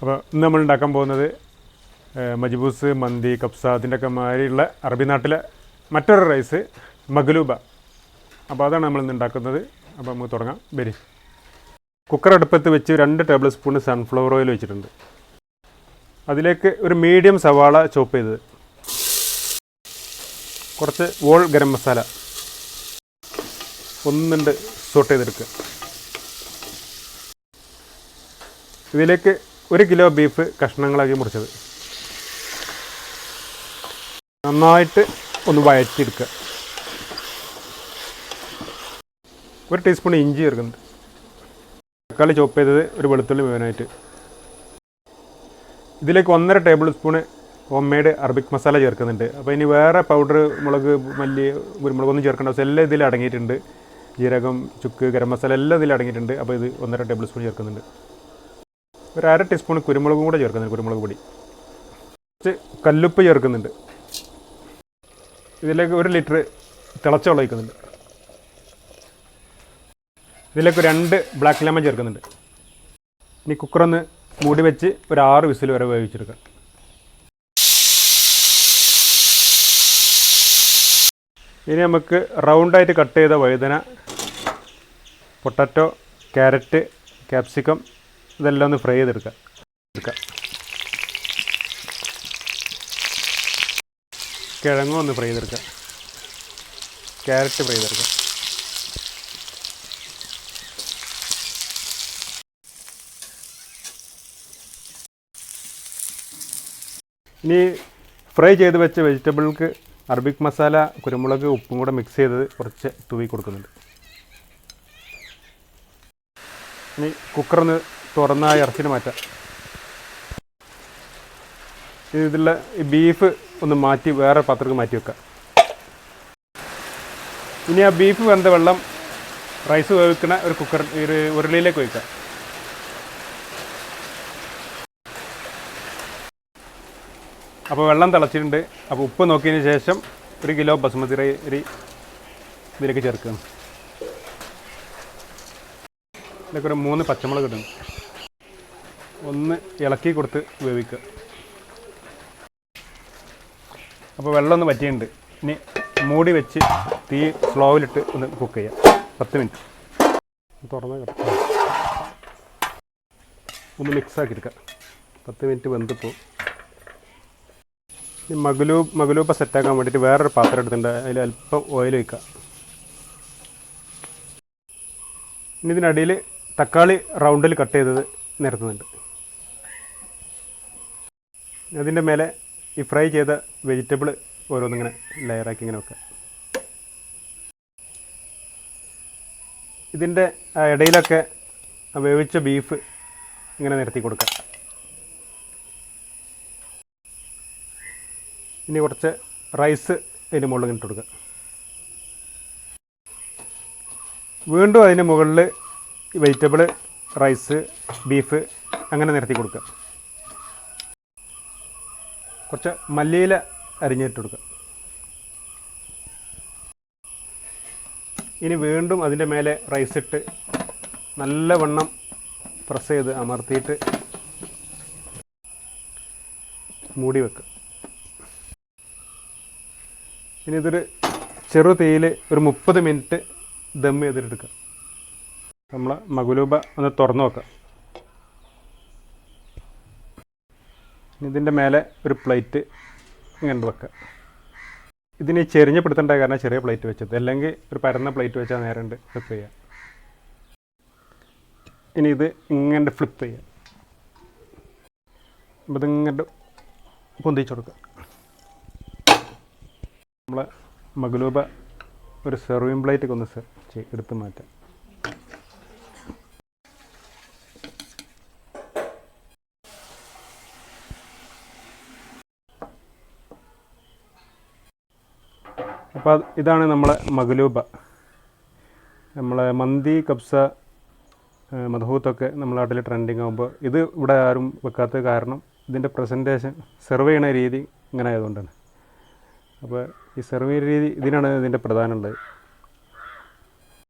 അപ്പോൾ ഇന്ന് നമ്മൾ ഉണ്ടാക്കാൻ പോകുന്നത് മജ്ബൂസ് മന്തി കബ്സ അതിന്റെയൊക്കെ മാതിരിയുള്ള അറബി നാട്ടിലെ മറ്റൊരു റൈസ് മഗ്ലൂബ. അപ്പോൾ അതാണ് നമ്മൾ ഇന്ന് ഉണ്ടാക്കുന്നത്. അപ്പോൾ നമുക്ക് തുടങ്ങാം. വരി. കുക്കർ അടുപ്പത്ത് വെച്ച് രണ്ട് ടേബിൾ സ്പൂൺ സൺഫ്ലവർ ഓയിൽ വെച്ചിട്ടുണ്ട് അതിലേക്ക് ഒരു മീഡിയം സവാള ചോപ്പ് ചെയ്തത്. കുറച്ച് വോൾ ഗരം മസാല ഒന്നുണ്ട് സോട്ട് ചെയ്തെടുക്കുക. ഇതിലേക്ക് ഒരു കിലോ ബീഫ് കഷ്ണങ്ങളാക്കി മുറിച്ചത്. നന്നായിട്ട് ഒന്ന് വഴറ്റിയെടുക്കുക ഒരു ടീസ്പൂൺ ഇഞ്ചി ചേർക്കുന്നുണ്ട്. തക്കാളി ചോപ്പ് ചെയ്തത് ഒരു വെളുത്തുള്ളി മുഴുവനായിട്ട്. ഇതിലേക്ക് ഒന്നര table spoon home made Arabic masala ചേർക്കുന്നുണ്ട്. അപ്പോൾ ഇനി വേറെ പൗഡർ മുളക് മല്ലി കുരുമുളക് ഒന്നും ചേർക്കേണ്ട ആവശ്യം എല്ലാം ഇതിൽ അടങ്ങിയിട്ടുണ്ട്. ജീരകം ചുക്ക് ഗരം മസാല എല്ലാം ഇതിൽ അടങ്ങിയിട്ടുണ്ട്. അപ്പോൾ ഇത് ഒന്നര ടേബിൾ സ്പൂൺ ചേർക്കുന്നുണ്ട്. ഒരു അര ടീസ്പൂൺ കുരുമുളകും കൂടെ ചേർക്കുന്നുണ്ട് കുരുമുളക് പൊടി. കുറച്ച് കല്ലുപ്പ് ചേർക്കുന്നുണ്ട്. ഇതിലേക്ക് ഒരു ലിറ്റർ തിളച്ച വെള്ളം ഒഴിക്കുന്നുണ്ട്. ഇതിലേക്ക് രണ്ട് ബ്ലാക്ക് ലെമൺ ചേർക്കുന്നുണ്ട്. ഇനി കുക്കറൊന്ന് മൂടി വെച്ച് ഒരു ആറ് വിസിൽ വരെ വേവിച്ചെടുക്കാം. ഇനി നമുക്ക് റൗണ്ടായിട്ട് കട്ട് ചെയ്ത വഴുതന പൊട്ടറ്റോ ക്യാരറ്റ് ക്യാപ്സിക്കം ഇതെല്ലാം ഒന്ന് ഫ്രൈ ചെയ്തെടുക്കാം. കിഴങ്ങും ഒന്ന് ഫ്രൈ ചെയ്തെടുക്കാം. ക്യാരറ്റ് ഫ്രൈ ചെയ്തെടുക്കാം. ഇനി ഫ്രൈ ചെയ്ത് വെച്ച വെജിറ്റബിൾക്ക് അറബിക് മസാല കുരുമുളക് ഉപ്പും കൂടെ മിക്സ് ചെയ്തത് കുറച്ച് തൂവി കൊടുക്കുന്നുണ്ട്. ഇനി കുക്കറൊന്ന് തുറന്ന ഇറച്ചിന് മാറ്റാം. ഈ ബീഫ് ഒന്ന് മാറ്റി വേറെ പാത്രത്തിൽ മാറ്റി വെക്കാം. ഇനി ആ ബീഫ് വെന്ത വെള്ളം റൈസ് വേവിക്കുന്ന ഒരു കുക്കർ ഒരു ഉരുളിയിലേക്ക് ഒഴിക്കാം. അപ്പോൾ വെള്ളം തിളച്ചിട്ടുണ്ട്. അപ്പോൾ ഉപ്പ് നോക്കിയതിന് ശേഷം ഒരു കിലോ ബസുമതി റൈ ഇതിലേക്ക് ചേർക്കുന്നു ഇതിലേക്ക് ഒരു മൂന്ന് പച്ചമുളക് ഇടണം ഒന്ന് ഇളക്കി കൊടുത്ത് വേവിക്കുക. അപ്പോൾ വെള്ളം ഒന്ന് പറ്റിയിട്ടുണ്ട് ഇനി മൂടി വെച്ച് തീ സ്ലോവിലിട്ട് ഒന്ന് കുക്ക് ചെയ്യാം. പത്ത് മിനിറ്റ് തുറന്ന് കിടക്കാം. ഒന്ന് മിക്സ് ആക്കിയെടുക്കാം പത്ത് മിനിറ്റ് വെന്തിപ്പോൾ ഈ മകുലൂ മകുലൂപ്പ സെറ്റാക്കാൻ വേണ്ടിയിട്ട് വേറൊരു പാത്രം എടുത്തിട്ടുണ്ട്. അതിൽ അല്പം ഓയിൽ വയ്ക്കുക ഇനി ഇതിനടിയിൽ തക്കാളി റൗണ്ടിൽ കട്ട് ചെയ്തത് നിരത്തുന്നുണ്ട്. അതിന്റെ മേലെ ഈ ഫ്രൈ ചെയ്ത വെജിറ്റബിൾ ഓരോന്നിങ്ങനെ ലെയറാക്കി ഇങ്ങനെ വെക്കുക. ഇതിന്റെ ഇടയിലൊക്കെ വേവിച്ച ബീഫ് ഇങ്ങനെ നിരത്തി കൊടുക്കുക. ഇനി കുറച്ച് റൈസ് അതിന്റെ മുകളിൽ ഇട്ട് കൊടുക്കുക. വീണ്ടും അതിന് മുകളിൽ വെജിറ്റബിൾ റൈസ് ബീഫ് അങ്ങനെ നിരത്തി കൊടുക്കുക. കുറച്ച് മല്ലിയില അരിഞ്ഞിട്ട് കൊടുക്കുക. ഇനി വീണ്ടും അതിന്റെ മേലെ റൈസ് ഇട്ട് നല്ലവണ്ണം പ്രസ് ചെയ്ത് അമർത്തിയിട്ട് മൂടി വെക്കുക. ഇനി ഇതൊരു ചെറു തീയിൽ ഒരു മുപ്പത് മിനിറ്റ് ദം ചെയ്തിട്ടെടുക്കുക നമ്മൾ മകുലൂബ ഒന്ന് തുറന്നു വെക്കാം ഇതിന്റെ മേലെ ഒരു പ്ലേറ്റ് ഇങ്ങനെ വെക്കുക. ഇതിന് ചെരിഞ്ഞ് പിടുത്തേണ്ട കാരണം ചെറിയ പ്ലേറ്റ് വെച്ചത്. അല്ലെങ്കിൽ ഒരു പരന്ന പ്ലേറ്റ് വെച്ചാൽ നേരെ ഉണ്ട് ഫ്ലിപ്പ് ചെയ്യുക. ഇനി ഇത് ഇങ്ങനെ ഫ്ലിപ്പ് ചെയ്യുക. അപ്പോൾ ഇതിങ്ങനെ പൊന്തിച്ചു കൊടുക്കുക. നമ്മളെ മഗ്ലൂബ ഒരു സെർവിങ് പ്ലേറ്റൊക്കെ ഒന്ന് എടുത്ത് മാറ്റാം. അപ്പോൾ ഇതാണ് നമ്മളെ മഗ്ലൂബ. നമ്മളെ മന്തി കബ്സ മധുഹൂത്തൊക്കെ നമ്മുടെ നാട്ടിൽ ട്രെൻഡിങ് ആകുമ്പോൾ ഇത് ഇവിടെ ആരും വെക്കാത്ത കാരണം ഇതിന്റെ പ്രസന്റേഷൻ സെർവ് ചെയ്യണ രീതി ഇങ്ങനെ ആയതുകൊണ്ടാണ്. അപ്പോൾ ഈ സെർവ് ചെയ്യുന്ന രീതി ഇതിനാണ് ഇതിന്റെ പ്രധാനമുള്ളത്